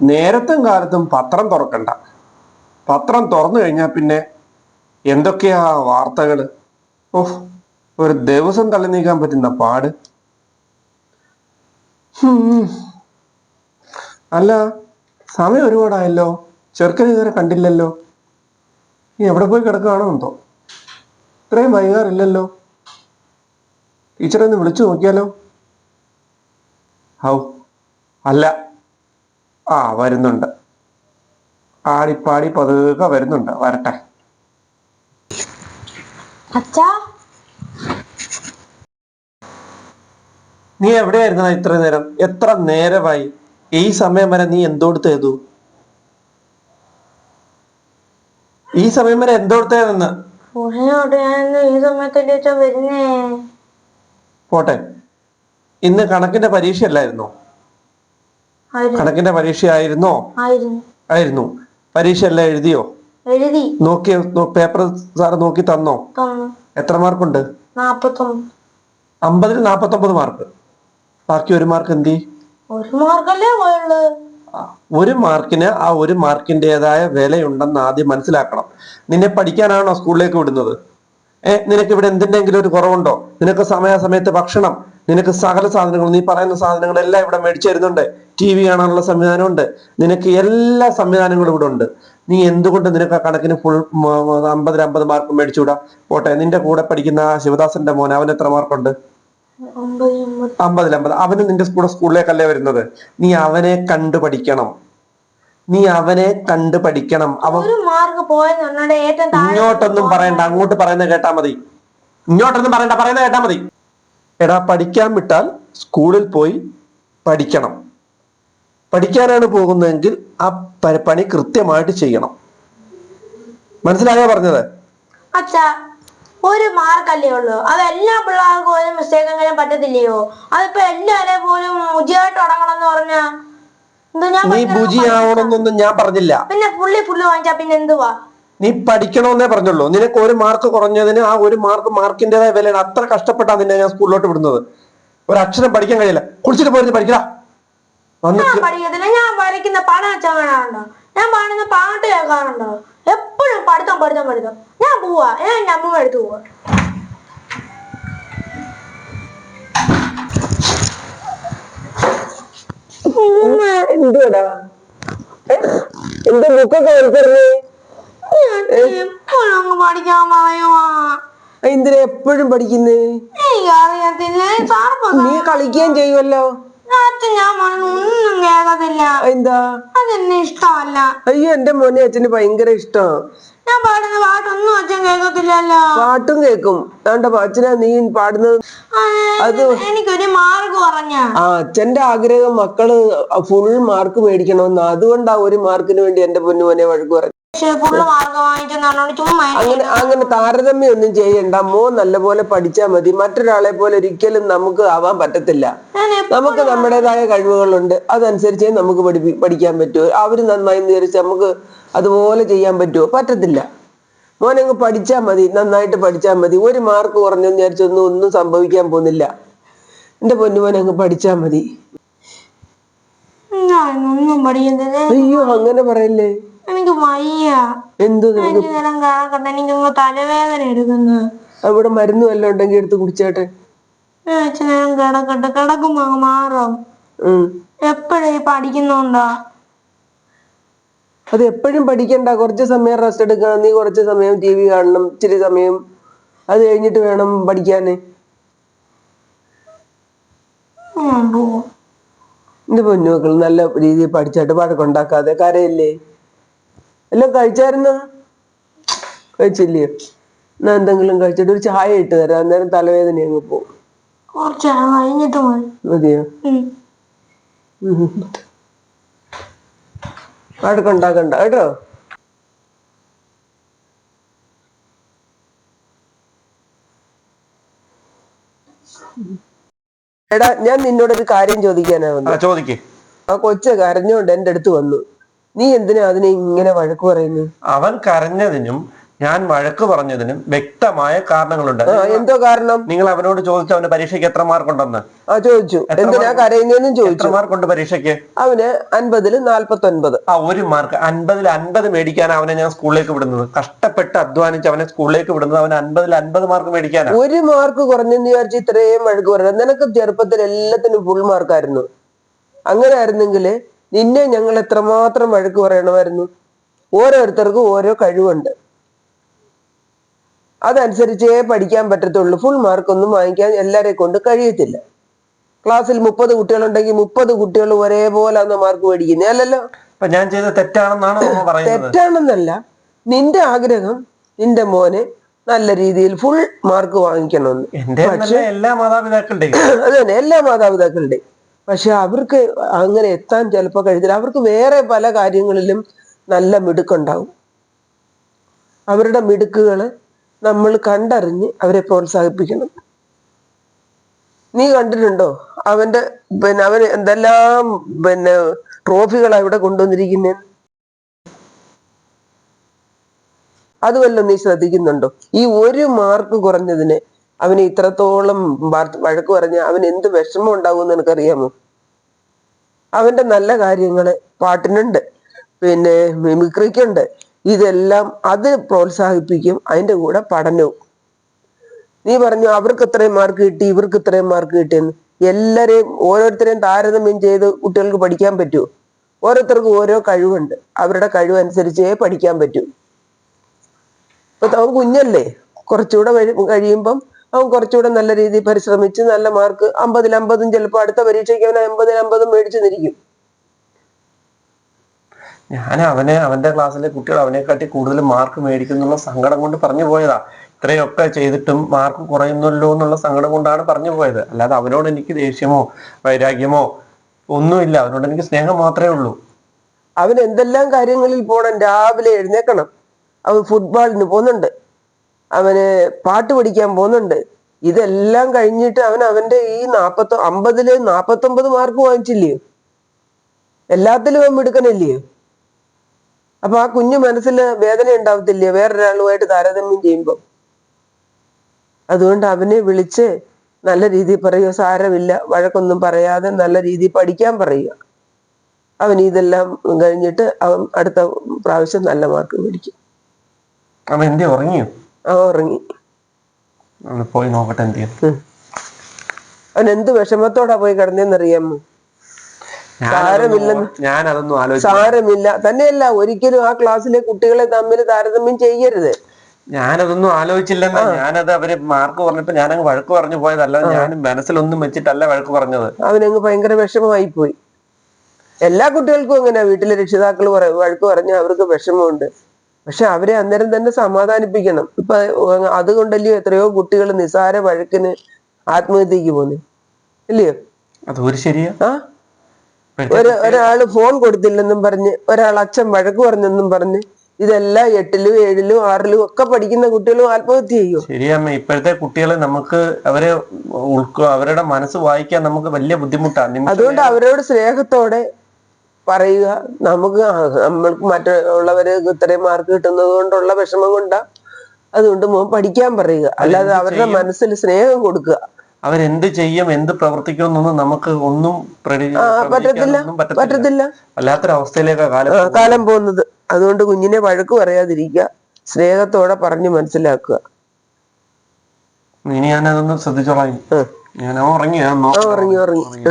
നേരത്തും കാലത്തും പത്രം തുറക്കണ്ട. പത്രം തുറന്നു കഴിഞ്ഞാൽ പിന്നെ എന്തൊക്കെയാ വാർത്തകൾ ഓഹ് ഒരു ദിവസം തള്ളി നീക്കാൻ പറ്റുന്ന പാട്. അല്ല സമയം ഒരുപാടായല്ലോ. ചെറുക്കൻ ഇതുവരെ കണ്ടില്ലല്ലോ. നീ എവിടെ പോയി കിടക്കുകയാണോ എന്തോ? ഇത്രയും വൈകാറില്ലല്ലോ. ടീച്ചറെ ഒന്ന് വിളിച്ചു നോക്കിയാലോ? ഹൗ അല്ല. ആ വരുന്നുണ്ട്. ആടിപ്പാടി പതുക്കെ വരുന്നുണ്ട്. വരട്ടെ. അച്ഛാ. നീ എവിടെയായിരുന്ന ഇത്ര നേരം? എത്ര നേരമായി? ഈ സമയം വരെ നീ എന്തോടുത്ത് ചെയ്തു? ഈ സമയം വരെ ഞാൻ ഈ വരുന്നേ. പോട്ടെ. ഇന്ന് കണക്കിന്റെ പരീക്ഷ അല്ലായിരുന്നോ കണക്കിന്റെ പരീക്ഷ ആയിരുന്നോ. പരീക്ഷ എല്ലാം എഴുതിയോ? എഴുതി. നോക്കി പേപ്പർ സാറ് നോക്കി തന്നോ? എത്ര മാർക്കുണ്ട്? അമ്പതിൽ നാപ്പത്തൊമ്പത് മാർക്ക്. ബാക്കി ഒരു മാർക്ക് എന്തി ഒരു മാർക്കല്ലേ പോയുള്ളു ഒരു മാർക്കിന് ആ ഒരു മാർക്കിന്റെതായ വിലയുണ്ടെന്ന് ആദ്യം മനസ്സിലാക്കണം. നിന്നെ പഠിക്കാനാണോ സ്കൂളിലേക്ക് വിടുന്നത്? ഏ നിനക്ക് ഇവിടെ എന്തിന്റെങ്കിലും ഒരു കുറവുണ്ടോ? നിനക്ക് സമയാസമയത്ത് ഭക്ഷണം നിനക്ക് സകല സാധനങ്ങളും നീ പറയുന്ന സാധനങ്ങളെല്ലാം ഇവിടെ മേടിച്ചു തരുന്നുണ്ട്. ടി വി കാണാനുള്ള സംവിധാനമുണ്ട്. നിനക്ക് എല്ലാ സംവിധാനങ്ങളും ഇവിടെ ഉണ്ട്. നീ എന്തുകൊണ്ട് നിനക്ക് ആ കണക്കിന് ഫുൾ അമ്പതിൽ അമ്പത് മാർക്ക് മേടിച്ചുകൂടാ പോട്ടെ നിന്റെ കൂടെ പഠിക്കുന്ന ആ ശിവദാസന്റെ മോൻ അവൻ എത്ര മാർക്കുണ്ട് അമ്പതിൽ അമ്പത്. അവന് നിന്റെ കൂടെ സ്കൂളിലേക്കല്ലേ വരുന്നത്? നീ അവനെ കണ്ടു പഠിക്കണം. നീ അവനെ കണ്ടു പഠിക്കണം. അവൻ ഇങ്ങോട്ടൊന്നും പറയണ്ട. അങ്ങോട്ട് പറയുന്നത് കേട്ടാ മതി. ഇങ്ങോട്ടൊന്നും പറയണ്ട. പറയുന്നത് കേട്ടാ മതി. എടാ പഠിക്കാൻ വിട്ടാൽ സ്കൂളിൽ പോയി പഠിക്കണം. പഠിക്കാനാണ് പോകുന്നതെങ്കിൽ ആ പണി കൃത്യമായിട്ട് ചെയ്യണം. മനസ്സിലായോ പറഞ്ഞത്? അച്ഛാ ഒരു മാർക്കല്ലേ ഉള്ളൂ. അത് എല്ലാ പിള്ളേർക്കും ഒരു മിസ്റ്റേക്ക് എങ്ങനെ പറ്റത്തില്ലയോ? അതിപ്പോ എല്ലാരെ പോലും ഉജിയായിട്ട് തുടങ്ങണം എന്ന് പറഞ്ഞാ നീ ബുജി ആവണമെന്നൊന്നും ഞാൻ പറഞ്ഞില്ല. പിന്നെ പുള്ളി പുള്ളി വാങ്ങിച്ചാ പിന്നെ എന്തുവാ? നീ പഠിക്കണമെന്നേ പറഞ്ഞുള്ളൂ. നിനക്ക് ഒരു മാർക്ക് കുറഞ്ഞതിന് ആ ഒരു മാർക്ക് മാർക്കിന്റേതായ വിലയാണ് അത്ര കഷ്ടപ്പെട്ടാണ് നിന്നെ ഞാൻ സ്കൂളിലോട്ട് വിടുന്നത്. ഒരു അക്ഷരം പഠിക്കാൻ കഴിയില്ല. കുളിച്ചിട്ട് പോയിരുന്ന് പഠിക്കടാ. ഞാൻ പഠിക്കത്തില്ല. ഞാൻ വരയ്ക്കുന്ന പടം വെച്ചാൽ കാണാറുണ്ടോ? ഞാൻ പാടുന്ന പാട്ട് കേൾക്കാറുണ്ടോ എപ്പോഴും പഠിത്തം പഠിത്തം പഠിത്തം. ഞാൻ പോവാ. ഞാൻ എന്റെ അമ്മ എടുത്ത് പോവാ. എന്തുവാടാ? എന്റെ ബുക്കൊക്കെ വലിച്ചെറിഞ്ഞേ എപ്പോഴും അങ്ങ് പഠിക്കാൻ പറയുവാ. എന്തിനാ എപ്പോഴും പഠിക്കുന്നേ? നീ കളിക്കുകയും ചെയ്യുമല്ലോ എന്താ? അതെന്നെ ഇഷ്ടമല്ല. അയ്യോ എന്റെ മോനെ അച്ഛന് ഭയങ്കര ഇഷ്ടം. ഞാൻ പാടുന്ന പാട്ടൊന്നും അച്ഛൻ കേൾക്കത്തില്ലല്ലോ. പാട്ടും കേക്കും വേണ്ട അച്ഛനാ നീ പാടുന്നത്? അത് എനിക്കൊരു മാർക്ക് കുറഞ്ഞ. ആ അച്ഛന്റെ ആഗ്രഹം മക്കൾ ഫുൾ മാർക്ക് മേടിക്കണമെന്ന്. അതുകൊണ്ടാ ഒരു മാർക്കിന് വേണ്ടി എന്റെ പൊന്നുമോനെ വഴക്ക് പറഞ്ഞു അങ്ങനെ അങ്ങനെ താരതമ്യം ഒന്നും ചെയ്യണ്ട. മോൻ നല്ലപോലെ പഠിച്ചാൽ മതി. മറ്റൊരാളെ പോലെ ഒരിക്കലും നമുക്ക് ആവാൻ പറ്റത്തില്ല. നമുക്ക് നമ്മുടേതായ കഴിവുകളുണ്ട്. അതനുസരിച്ചേ നമുക്ക് പഠിപ്പി പഠിക്കാൻ പറ്റൂ. അവർ നന്നായി വിചാരിച്ച് നമുക്ക് അതുപോലെ ചെയ്യാൻ പറ്റുമോ പറ്റത്തില്ല. മോനങ്ങ് പഠിച്ചാൽ മതി. നന്നായിട്ട് പഠിച്ചാൽ മതി. ഒരു മാർക്ക് കുറഞ്ഞെന്ന് വിചാരിച്ചൊന്നും ഒന്നും സംഭവിക്കാൻ പോകുന്നില്ല. എന്റെ പൊന്നുമോൻ അങ്ങ് പഠിച്ചാൽ മതി. അയ്യോ അങ്ങനെ പറയല്ലേ? എനിക്ക് വയ്യ. എന്തു നിനക്ക് എനിക്ക് നേരം കിടക്കട്ടെ എനിക്കങ്ങ് തലവേദന എടുക്കുന്നു. അവിടെ മരുന്ന് വല്ലതും ഉണ്ടെങ്കിൽ എടുത്ത് കുടിച്ചാട്ടെ. ഞാൻ ഇച്ചിരി നേരം കിടക്കട്ടെ. കിടക്കുമ്പോ അങ്ങ് മാറും. ഉം. എപ്പോഴും പഠിക്കുന്നുണ്ടോ? അത് എപ്പോഴും പഠിക്കണ്ട. കുറച്ച് സമയം റെസ്റ്റ് എടുക്കണം. നീ കുറച്ച് സമയം ടി വി കാണണം. ഇച്ചിരി സമയം അത് കഴിഞ്ഞിട്ട് വേണം പഠിക്കാന്. ഞാൻ പോവും എന്റെ പൊന്നുമക്കൾ നല്ല രീതിയിൽ പഠിച്ചായിട്ട് വഴക്കുണ്ടാക്കാതെ കരയില്ലേ? എല്ലാം കഴിച്ചായിരുന്നു? കഴിച്ചില്ലേ? എന്നാ എന്തെങ്കിലും കഴിച്ചിട്ട് ഒരു ചായ ഇട്ട് തരാം. അന്നേരം തലവേദന അങ്ങ് പോകും. കുറച്ച് കഴിഞ്ഞിട്ട് മതിയോ. വഴക്കുണ്ടാക്കണ്ട കേട്ടോ? എടാ ഞാൻ നിന്നോടൊരു കാര്യം ചോദിക്കാനാ വന്നത് ചോദിക്കേ. ആ കൊച്ചു കരഞ്ഞോണ്ട് എന്റെ അടുത്ത് വന്നു. നീ എന്തിനാ അതിനെ ഇങ്ങനെ വഴക്ക് പറയുന്നു? അവൻ കരഞ്ഞതിനും ഞാൻ വഴക്ക് പറഞ്ഞതിനും വ്യക്തമായ കാരണങ്ങളുണ്ട്. എന്തോ കാരണം? നിങ്ങൾ അവനോട് ചോദിച്ചു അവന് പരീക്ഷയ്ക്ക് എത്ര മാർക്ക് ഉണ്ടെന്ന് ആ ചോദിച്ചു. എന്തിനാ? കരയുന്നതെന്നും എത്ര ചോദിച്ചു. മാർക്കുണ്ട് പരീക്ഷയ്ക്ക്? അവന് അൻപതിൽ നാല്പത്തി ഒൻപത് ആ ഒരു മാർക്ക്. അൻപതിൽ അൻപത് മേടിക്കാൻ അവനെ ഞാൻ സ്കൂളിലേക്ക് വിടുന്നത്. കഷ്ടപ്പെട്ട് അധ്വാനിച്ച് അവനെ സ്കൂളിലേക്ക് വിടുന്നത് അവന് അൻപതിൽ അൻപത് മാർക്ക് മേടിക്കാൻ ഒരു മാർക്ക് കുറഞ്ഞെന്ന് വിചാരിച്ച് ഇത്രയും വഴക്ക് പറയുന്നത്. നിനക്ക് ചെറുപ്പത്തിൽ എല്ലാത്തിനും ഫുൾ മാർക്കായിരുന്നു അങ്ങനെ ആയിരുന്നെങ്കിൽ നിന്നെ ഞങ്ങൾ എത്രമാത്രം വഴക്ക് പറയണമായിരുന്നു? ഓരോരുത്തർക്കും ഓരോ കഴിവുണ്ട്. അതനുസരിച്ചേ പഠിക്കാൻ പറ്റത്തുള്ളൂ. ഫുൾ മാർക്കൊന്നും വാങ്ങിക്കാൻ എല്ലാരെ കൊണ്ട് കഴിയത്തില്ല. ക്ലാസ്സിൽ മുപ്പത് കുട്ടികളുണ്ടെങ്കിൽ മുപ്പത് കുട്ടികൾ ഒരേപോലെ അന്ന് മാർക്ക് മേടിക്കുന്നേ? അല്ലല്ലോ. ഞാൻ ചെയ്ത തെറ്റാണെന്നാണ് തെറ്റാണെന്നല്ല. നിന്റെ ആഗ്രഹം നിന്റെ മോനെ നല്ല രീതിയിൽ ഫുൾ മാർക്ക് വാങ്ങിക്കണമെന്ന്. എല്ലാ മാതാപിതാക്കളുടെയും. അതെ എല്ലാ മാതാപിതാക്കളുടെയും. പക്ഷെ അവർക്ക് അങ്ങനെ എത്താൻ ചിലപ്പോൾ കഴിഞ്ഞില്ല. അവർക്ക് വേറെ പല കാര്യങ്ങളിലും നല്ല മിടുക്കുണ്ടാവും. അവരുടെ മിടുക്കുകൾ നമ്മൾ കണ്ടറിഞ്ഞ് അവരെ പ്രോത്സാഹിപ്പിക്കണം. നീ കണ്ടിട്ടുണ്ടോ? അവന്റെ പിന്നെ അവൻ എന്തെല്ലാം പിന്നെ ട്രോഫികളാണ് ഇവിടെ കൊണ്ടുവന്നിരിക്കുന്നത് അതുമല്ല നീ ശ്രദ്ധിക്കുന്നുണ്ടോ? ഈ ഒരു മാർക്ക് കുറഞ്ഞതിന് അവന് ഇത്രത്തോളം വഴക്ക് പറഞ്ഞ അവൻ എന്ത് വിഷമം ഉണ്ടാകുമെന്ന് എനിക്കറിയാമോ? അവന്റെ നല്ല കാര്യങ്ങൾ പാട്ടിനുണ്ട്. പിന്നെ മിമിക്രിക്കുണ്ട്. ഇതെല്ലാം അത് പ്രോത്സാഹിപ്പിക്കും അതിന്റെ കൂടെ പഠനവും. നീ പറഞ്ഞു അവർക്ക് ഇത്രയും മാർക്ക് കിട്ടി ഇവർക്ക് ഇത്രയും മാർക്ക് കിട്ടിയെന്ന്. എല്ലാരെയും ഓരോരുത്തരെയും താരതമ്യം ചെയ്ത് കുട്ടികൾക്ക് പഠിക്കാൻ പറ്റുമോ? ഓരോരുത്തർക്കും ഓരോ കഴിവുണ്ട്. അവരുടെ കഴിവ് അനുസരിച്ചേ പഠിക്കാൻ പറ്റൂ. ഇപ്പൊ അവൻ കുഞ്ഞല്ലേ? കുറച്ചുകൂടെ കഴിയുമ്പം അവൻ കുറച്ചുകൂടെ നല്ല രീതിയിൽ പരിശ്രമിച്ച് നല്ല മാർക്ക് അമ്പതിൽ അമ്പതും ചിലപ്പോൾ അടുത്ത പരീക്ഷയ്ക്ക് അവൻ അമ്പതിൽ അമ്പതും മേടിച്ചു നിൽക്കും ഞാൻ അവനെ അവന്റെ ക്ലാസ്സിലെ കുട്ടികൾ അവനെക്കാട്ടി കൂടുതൽ മാർക്ക് മേടിക്കുന്നുള്ള സങ്കടം കൊണ്ട് പറഞ്ഞു പോയതാ. ഇത്രയൊക്കെ ചെയ്തിട്ടും മാർക്ക് കുറയുന്നല്ലോ എന്നുള്ള സങ്കടം കൊണ്ടാണ് പറഞ്ഞു പോയത്. അല്ലാതെ അവനോട് എനിക്ക് ദേഷ്യമോ വൈരാഗ്യമോ ഒന്നുമില്ല. അവനോട് എനിക്ക് സ്നേഹം മാത്രമേ ഉള്ളൂ. അവൻ എന്തെല്ലാം കാര്യങ്ങളിൽ പോകണം രാവിലെ എഴുന്നേക്കണം. അവൻ ഫുട്ബോളിന് പോകുന്നുണ്ട്. അവന് പാട്ട് പഠിക്കാൻ പോകുന്നുണ്ട്. ഇതെല്ലാം കഴിഞ്ഞിട്ട് അവൻ അവന്റെ ഈ നാപ്പത്തൊ അമ്പതിൽ നാപ്പത്തൊമ്പത് മാർക്ക് വാങ്ങിച്ചില്ലയോ എല്ലാത്തിലും അവൻ മിടുക്കനല്ലയോ അപ്പൊ ആ കുഞ്ഞു മനസ്സിൽ വേദന ഉണ്ടാവത്തില്ലയോ വേറൊരാളുമായിട്ട് താരതമ്യം ചെയ്യുമ്പോൾ അതുകൊണ്ട് അവനെ വിളിച്ച് നല്ല രീതിയിൽ പറയുക സാരമില്ല വഴക്കൊന്നും പറയാതെ നല്ല രീതിയിൽ പഠിക്കാൻ പറയുക. അവൻ ഇതെല്ലാം കഴിഞ്ഞിട്ട് അവൻ അടുത്ത പ്രാവശ്യം നല്ല മാർക്ക് മേടിക്കും. അവൻ എന്തേ ഉറങ്ങിയോ? ഉറങ്ങി. പോയി നോക്കട്ടെ എന്ത് ചെയ്യും അവൻ എന്ത് വിഷമത്തോടാ പോയി കിടന്നെന്ന് അറിയാമോ സാരമില്ല. തന്നെയല്ല ഒരിക്കലും ആ ക്ലാസ്സിലെ കുട്ടികളെ തമ്മിൽ താരതമ്യം ചെയ്യരുത്. ഞാനതൊന്നും ആലോചിച്ചില്ലെന്ന്. ഞാനത് അവർ മാർക്ക് പറഞ്ഞപ്പോ ഞാനങ്ങ് വഴക്ക് പറഞ്ഞു പോയതല്ല. ഞാൻ മനസ്സിലൊന്നും വെച്ചിട്ടല്ല വഴക്ക് പറഞ്ഞത്. അവനങ്ങ് ഭയങ്കര വിഷമമായി പോയി. എല്ലാ കുട്ടികൾക്കും അങ്ങനെ വീട്ടിലെ രക്ഷിതാക്കൾ വഴക്ക് പറഞ്ഞ അവർക്ക് വിഷമമുണ്ട്. പക്ഷെ അവരെ അന്നേരം തന്നെ സമാധാനിപ്പിക്കണം. ഇപ്പൊ അതുകൊണ്ടല്ലയോ എത്രയോ കുട്ടികൾ നിസാര വഴക്കിന് ആത്മഹത്യക്ക് പോന്നെ. ഇല്ലയോ? അതൊരു ശരിയാ. ആ? ഒരു ഒരാൾ ഫോൺ കൊടുത്തില്ലെന്നും പറഞ്ഞ് ഒരാൾ അച്ഛൻ വഴക്ക് പറഞ്ഞെന്നും പറഞ്ഞ് ഇതെല്ലാം എട്ടിലും ഏഴിലും ആറിലും ഒക്കെ പഠിക്കുന്ന കുട്ടികളും ആത്മഹത്യ ചെയ്യും? ശരിയമ്മ ഇപ്പോഴത്തെ കുട്ടികളെ നമുക്ക് അവരെ ഉൾക്കൊ അവരുടെ മനസ്സ് വായിക്കാൻ നമുക്ക് വലിയ ബുദ്ധിമുട്ടാണ് അതുകൊണ്ട് അവരോട് സ്നേഹത്തോടെ പറയുക. നമുക്ക് നമ്മൾക്ക് മറ്റുള്ളവര് ഇത്രയും മാർക്ക് കിട്ടുന്നത് കൊണ്ടുള്ള വിഷമം കൊണ്ടാ. അതുകൊണ്ട് മോൻ പഠിക്കാൻ പറയുക. അല്ലാതെ അവരുടെ മനസ്സിൽ സ്നേഹം കൊടുക്കുക. അവരെന്ത് ചെയ്യും? എന്ത് പ്രവർത്തിക്കും എന്നൊന്നും നമുക്ക് ഒന്നും പറ്റത്തില്ല. പറ്റത്തില്ല. വല്ലാത്തൊരവസ്ഥയിലേക്ക് കാലം പോകുന്നത്. അതുകൊണ്ട് കുഞ്ഞിനെ വഴക്ക് പറയാതിരിക്കുക. സ്നേഹത്തോടെ പറഞ്ഞു മനസ്സിലാക്കുക. ഇനി ഞാനതൊന്ന് ശ്രദ്ധിച്ചോളാം. ഞാൻ ഉറങ്ങി. ഉറങ്ങി. ഉറങ്ങി.